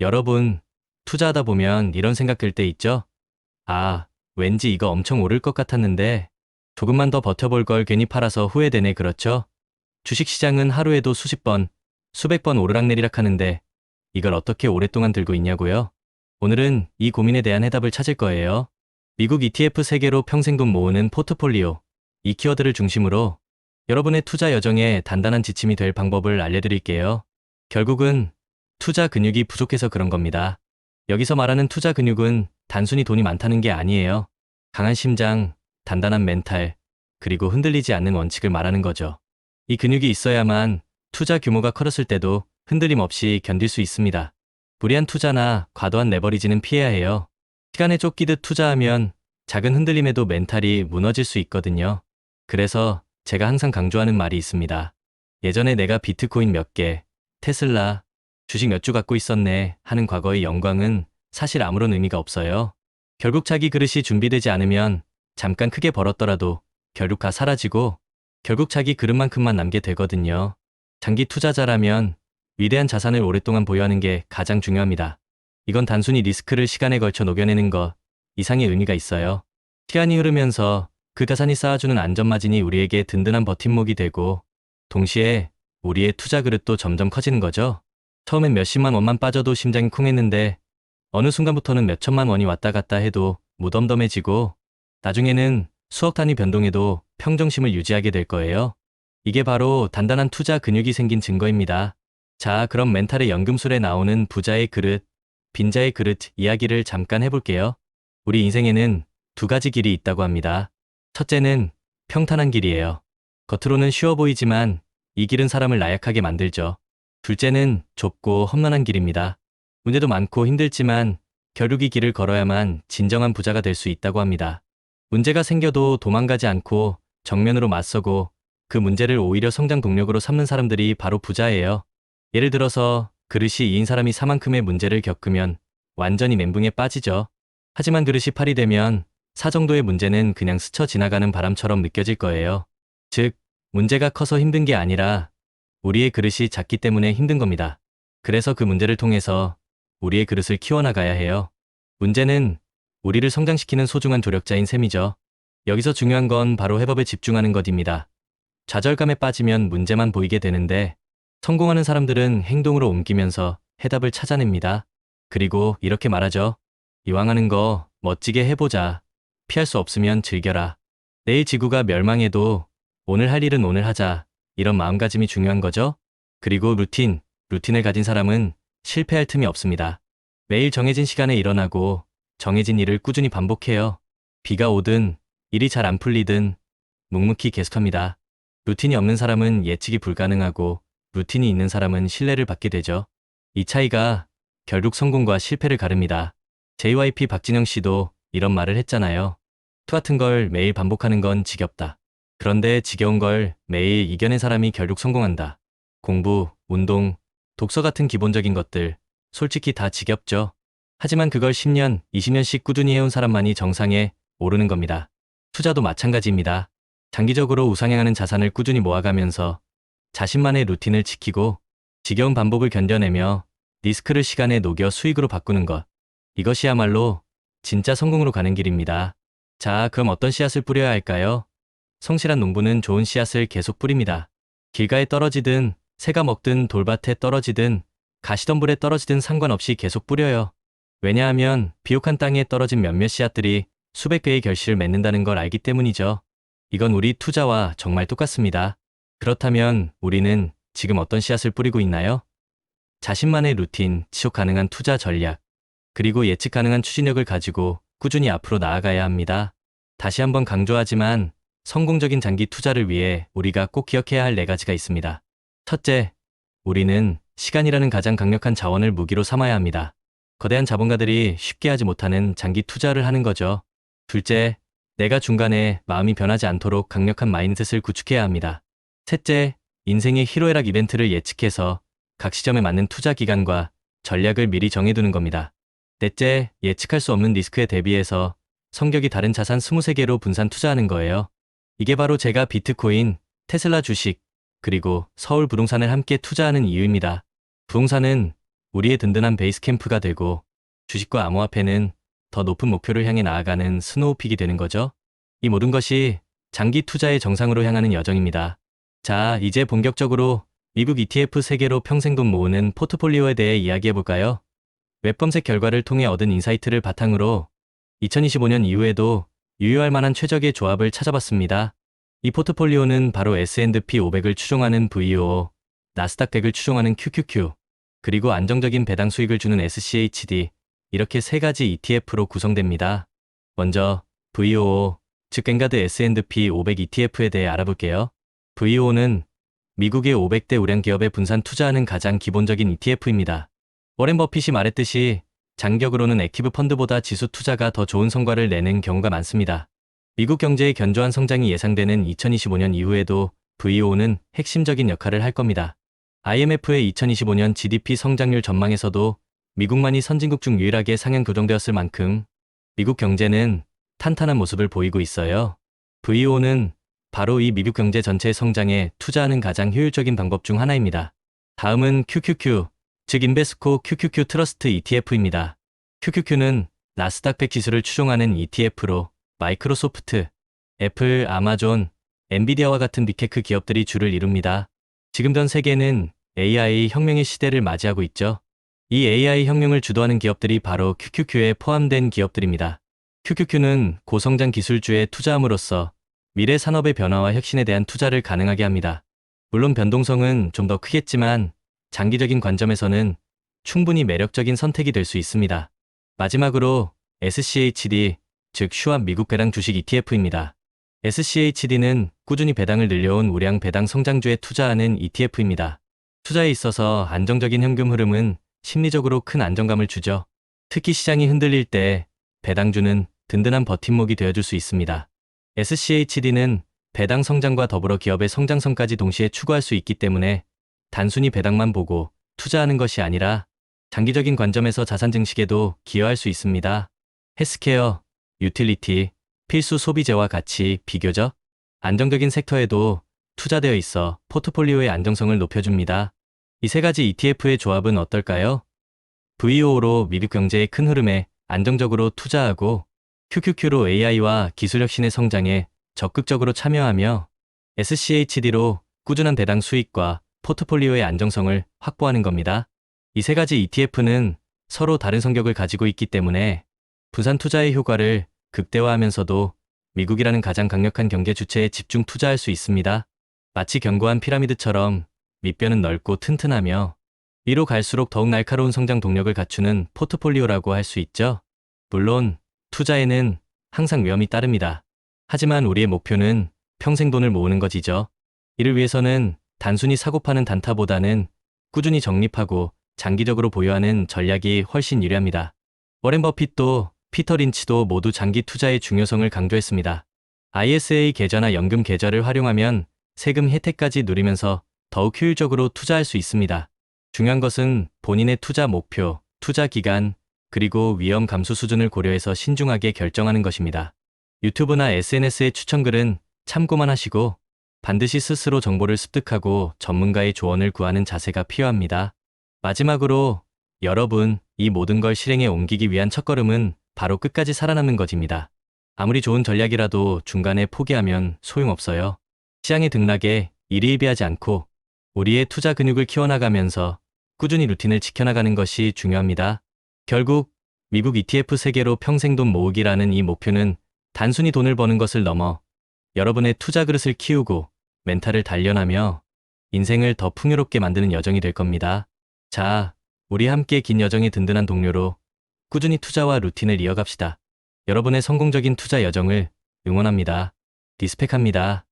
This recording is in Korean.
여러분, 투자하다 보면 이런 생각 들 때 있죠? 아, 왠지 이거 엄청 오를 것 같았는데 조금만 더 버텨볼 걸 괜히 팔아서 후회되네 그렇죠? 주식시장은 하루에도 수십 번, 수백 번 오르락내리락 하는데 이걸 어떻게 오랫동안 들고 있냐고요? 오늘은 이 고민에 대한 해답을 찾을 거예요. 미국 ETF 세계로 평생 돈 모으는 포트폴리오, 이 키워드를 중심으로 여러분의 투자 여정에 단단한 지침이 될 방법을 알려드릴게요. 결국은 투자 근육이 부족해서 그런 겁니다. 여기서 말하는 투자 근육은 단순히 돈이 많다는 게 아니에요. 강한 심장, 단단한 멘탈, 그리고 흔들리지 않는 원칙을 말하는 거죠. 이 근육이 있어야만 투자 규모가 커졌을 때도 흔들림 없이 견딜 수 있습니다. 무리한 투자나 과도한 레버리지는 피해야 해요. 시간에 쫓기듯 투자하면 작은 흔들림에도 멘탈이 무너질 수 있거든요. 그래서 제가 항상 강조하는 말이 있습니다. 예전에 내가 비트코인 몇 개, 테슬라, 주식 몇 주 갖고 있었네 하는 과거의 영광은 사실 아무런 의미가 없어요. 결국 자기 그릇이 준비되지 않으면 잠깐 크게 벌었더라도 결국 다 사라지고 결국 자기 그릇만큼만 남게 되거든요. 장기 투자자라면 위대한 자산을 오랫동안 보유하는 게 가장 중요합니다. 이건 단순히 리스크를 시간에 걸쳐 녹여내는 것 이상의 의미가 있어요. 시간이 흐르면서 그 자산이 쌓아주는 안전마진이 우리에게 든든한 버팀목이 되고 동시에 우리의 투자 그릇도 점점 커지는 거죠. 처음엔 몇십만 원만 빠져도 심장이 쿵했는데 어느 순간부터는 몇천만 원이 왔다 갔다 해도 무덤덤해지고 나중에는 수억 단위 변동에도 평정심을 유지하게 될 거예요. 이게 바로 단단한 투자 근육이 생긴 증거입니다. 자, 그럼 멘탈의 연금술에 나오는 부자의 그릇, 빈자의 그릇 이야기를 잠깐 해볼게요. 우리 인생에는 두 가지 길이 있다고 합니다. 첫째는 평탄한 길이에요. 겉으로는 쉬워 보이지만 이 길은 사람을 나약하게 만들죠. 둘째는 좁고 험난한 길입니다. 문제도 많고 힘들지만 이 길을 걸어야만 진정한 부자가 될 수 있다고 합니다. 문제가 생겨도 도망가지 않고 정면으로 맞서고 그 문제를 오히려 성장 동력으로 삼는 사람들이 바로 부자예요. 예를 들어서 그릇이 2인 사람이 사만큼의 문제를 겪으면 완전히 멘붕에 빠지죠. 하지만 그릇이 8이 되면 사 정도의 문제는 그냥 스쳐 지나가는 바람처럼 느껴질 거예요. 즉, 문제가 커서 힘든 게 아니라 우리의 그릇이 작기 때문에 힘든 겁니다. 그래서 그 문제를 통해서 우리의 그릇을 키워나가야 해요. 문제는 우리를 성장시키는 소중한 조력자인 셈이죠. 여기서 중요한 건 바로 해법에 집중하는 것입니다. 좌절감에 빠지면 문제만 보이게 되는데 성공하는 사람들은 행동으로 옮기면서 해답을 찾아냅니다. 그리고 이렇게 말하죠. 이왕 하는 거 멋지게 해보자. 피할 수 없으면 즐겨라. 내일 지구가 멸망해도 오늘 할 일은 오늘 하자. 이런 마음가짐이 중요한 거죠. 그리고 루틴, 루틴을 가진 사람은 실패할 틈이 없습니다. 매일 정해진 시간에 일어나고 정해진 일을 꾸준히 반복해요. 비가 오든 일이 잘 안 풀리든 묵묵히 계속합니다. 루틴이 없는 사람은 예측이 불가능하고 루틴이 있는 사람은 신뢰를 받게 되죠. 이 차이가 결국 성공과 실패를 가릅니다. JYP 박진영 씨도 이런 말을 했잖아요. 똑같은 걸 매일 반복하는 건 지겹다. 그런데 지겨운 걸 매일 이겨낸 사람이 결국 성공한다. 공부, 운동, 독서 같은 기본적인 것들, 솔직히 다 지겹죠. 하지만 그걸 10년, 20년씩 꾸준히 해온 사람만이 정상에 오르는 겁니다. 투자도 마찬가지입니다. 장기적으로 우상향하는 자산을 꾸준히 모아가면서 자신만의 루틴을 지키고 지겨운 반복을 견뎌내며 리스크를 시간에 녹여 수익으로 바꾸는 것. 이것이야말로 진짜 성공으로 가는 길입니다. 자, 그럼 어떤 씨앗을 뿌려야 할까요? 성실한 농부는 좋은 씨앗을 계속 뿌립니다. 길가에 떨어지든 새가 먹든 돌밭에 떨어지든 가시덤불에 떨어지든 상관없이 계속 뿌려요. 왜냐하면 비옥한 땅에 떨어진 몇몇 씨앗들이 수백 배의 결실을 맺는다는 걸 알기 때문이죠. 이건 우리 투자와 정말 똑같습니다. 그렇다면 우리는 지금 어떤 씨앗을 뿌리고 있나요? 자신만의 루틴, 지속 가능한 투자 전략, 그리고 예측 가능한 추진력을 가지고 꾸준히 앞으로 나아가야 합니다. 다시 한번 강조하지만 성공적인 장기 투자를 위해 우리가 꼭 기억해야 할 네 가지가 있습니다. 첫째, 우리는 시간이라는 가장 강력한 자원을 무기로 삼아야 합니다. 거대한 자본가들이 쉽게 하지 못하는 장기 투자를 하는 거죠. 둘째, 내가 중간에 마음이 변하지 않도록 강력한 마인드셋을 구축해야 합니다. 셋째, 인생의 희로애락 이벤트를 예측해서 각 시점에 맞는 투자 기간과 전략을 미리 정해두는 겁니다. 넷째, 예측할 수 없는 리스크에 대비해서 성격이 다른 자산 23개로 분산 투자하는 거예요. 이게 바로 제가 비트코인, 테슬라 주식, 그리고 서울 부동산을 함께 투자하는 이유입니다. 부동산은 우리의 든든한 베이스 캠프가 되고 주식과 암호화폐는 더 높은 목표를 향해 나아가는 스노우픽이 되는 거죠. 이 모든 것이 장기 투자의 정상으로 향하는 여정입니다. 자, 이제 본격적으로 미국 ETF 세계로 평생 돈 모으는 포트폴리오에 대해 이야기해 볼까요? 웹 검색 결과를 통해 얻은 인사이트를 바탕으로 2025년 이후에도 유효할 만한 최적의 조합을 찾아봤습니다. 이 포트폴리오는 바로 S&P 500을 추종하는 VO, 나스닥 100을 추종하는 QQQ, 그리고 안정적인 배당 수익을 주는 SCHD, 이렇게 세 가지 ETF로 구성됩니다. 먼저 VOO, 즉 갱가드 S&P 500 ETF에 대해 알아볼게요. VO는 미국의 500대 우량 기업에 분산 투자하는 가장 기본적인 ETF입니다. 워렌 버핏이 말했듯이 장격으로는 액티브 펀드보다 지수 투자가 더 좋은 성과를 내는 경우가 많습니다. 미국 경제의 견조한 성장이 예상되는 2025년 이후에도 VO는 핵심적인 역할을 할 겁니다. IMF의 2025년 GDP 성장률 전망에서도 미국만이 선진국 중 유일하게 상향 교정되었을 만큼 미국 경제는 탄탄한 모습을 보이고 있어요. VO는 바로 이 미국 경제 전체의 성장에 투자하는 가장 효율적인 방법 중 하나입니다. 다음은 QQQ, 즉 인베스코 QQQ 트러스트 ETF입니다. QQQ는 나스닥 100 지수를 추종하는 ETF로 마이크로소프트, 애플, 아마존, 엔비디아와 같은 빅테크 기업들이 주를 이룹니다. 지금 전 세계는 AI 혁명의 시대를 맞이하고 있죠. 이 AI 혁명을 주도하는 기업들이 바로 QQQ에 포함된 기업들입니다. QQQ는 고성장 기술주에 투자함으로써 미래 산업의 변화와 혁신에 대한 투자를 가능하게 합니다. 물론 변동성은 좀 더 크겠지만 장기적인 관점에서는 충분히 매력적인 선택이 될 수 있습니다. 마지막으로 SCHD, 즉 슈압 미국 배당 주식 ETF입니다. SCHD는 꾸준히 배당을 늘려온 우량 배당 성장주에 투자하는 ETF입니다. 투자에 있어서 안정적인 현금 흐름은 심리적으로 큰 안정감을 주죠. 특히 시장이 흔들릴 때 배당주는 든든한 버팀목이 되어줄 수 있습니다. SCHD는 배당 성장과 더불어 기업의 성장성까지 동시에 추구할 수 있기 때문에 단순히 배당만 보고 투자하는 것이 아니라 장기적인 관점에서 자산 증식에도 기여할 수 있습니다. 헬스케어, 유틸리티, 필수 소비재와 같이 비교적 안정적인 섹터에도 투자되어 있어 포트폴리오의 안정성을 높여줍니다. 이 세 가지 ETF의 조합은 어떨까요? VO로 미국 경제의 큰 흐름에 안정적으로 투자하고 QQQ로 AI와 기술혁신의 성장에 적극적으로 참여하며 SCHD로 꾸준한 배당 수익과 포트폴리오의 안정성을 확보하는 겁니다. 이 세 가지 ETF는 서로 다른 성격을 가지고 있기 때문에 분산 투자의 효과를 극대화하면서도 미국이라는 가장 강력한 경제 주체에 집중 투자할 수 있습니다. 마치 견고한 피라미드처럼 밑뼈는 넓고 튼튼하며 위로 갈수록 더욱 날카로운 성장 동력을 갖추는 포트폴리오라고 할 수 있죠. 물론 투자에는 항상 위험이 따릅니다. 하지만 우리의 목표는 평생 돈을 모으는 것이죠. 이를 위해서는 단순히 사고 파는 단타보다는 꾸준히 적립하고 장기적으로 보유하는 전략이 훨씬 유리합니다. 워렌 버핏도 피터 린치도 모두 장기 투자의 중요성을 강조했습니다. ISA 계좌나 연금 계좌를 활용하면 세금 혜택까지 누리면서 더욱 효율적으로 투자할 수 있습니다. 중요한 것은 본인의 투자 목표, 투자 기간, 그리고 위험 감수 수준을 고려해서 신중하게 결정하는 것입니다. 유튜브나 SNS의 추천글은 참고만 하시고 반드시 스스로 정보를 습득하고 전문가의 조언을 구하는 자세가 필요합니다. 마지막으로 여러분, 이 모든 걸 실행에 옮기기 위한 첫걸음은 바로 끝까지 살아남는 것입니다. 아무리 좋은 전략이라도 중간에 포기하면 소용없어요. 시장의 등락에 일희일비하지 않고 우리의 투자 근육을 키워나가면서 꾸준히 루틴을 지켜나가는 것이 중요합니다. 결국 미국 ETF 세계로 평생 돈 모으기라는 이 목표는 단순히 돈을 버는 것을 넘어 여러분의 투자 그릇을 키우고 멘탈을 단련하며 인생을 더 풍요롭게 만드는 여정이 될 겁니다. 자, 우리 함께 긴 여정의 든든한 동료로 꾸준히 투자와 루틴을 이어갑시다. 여러분의 성공적인 투자 여정을 응원합니다. 리스펙합니다.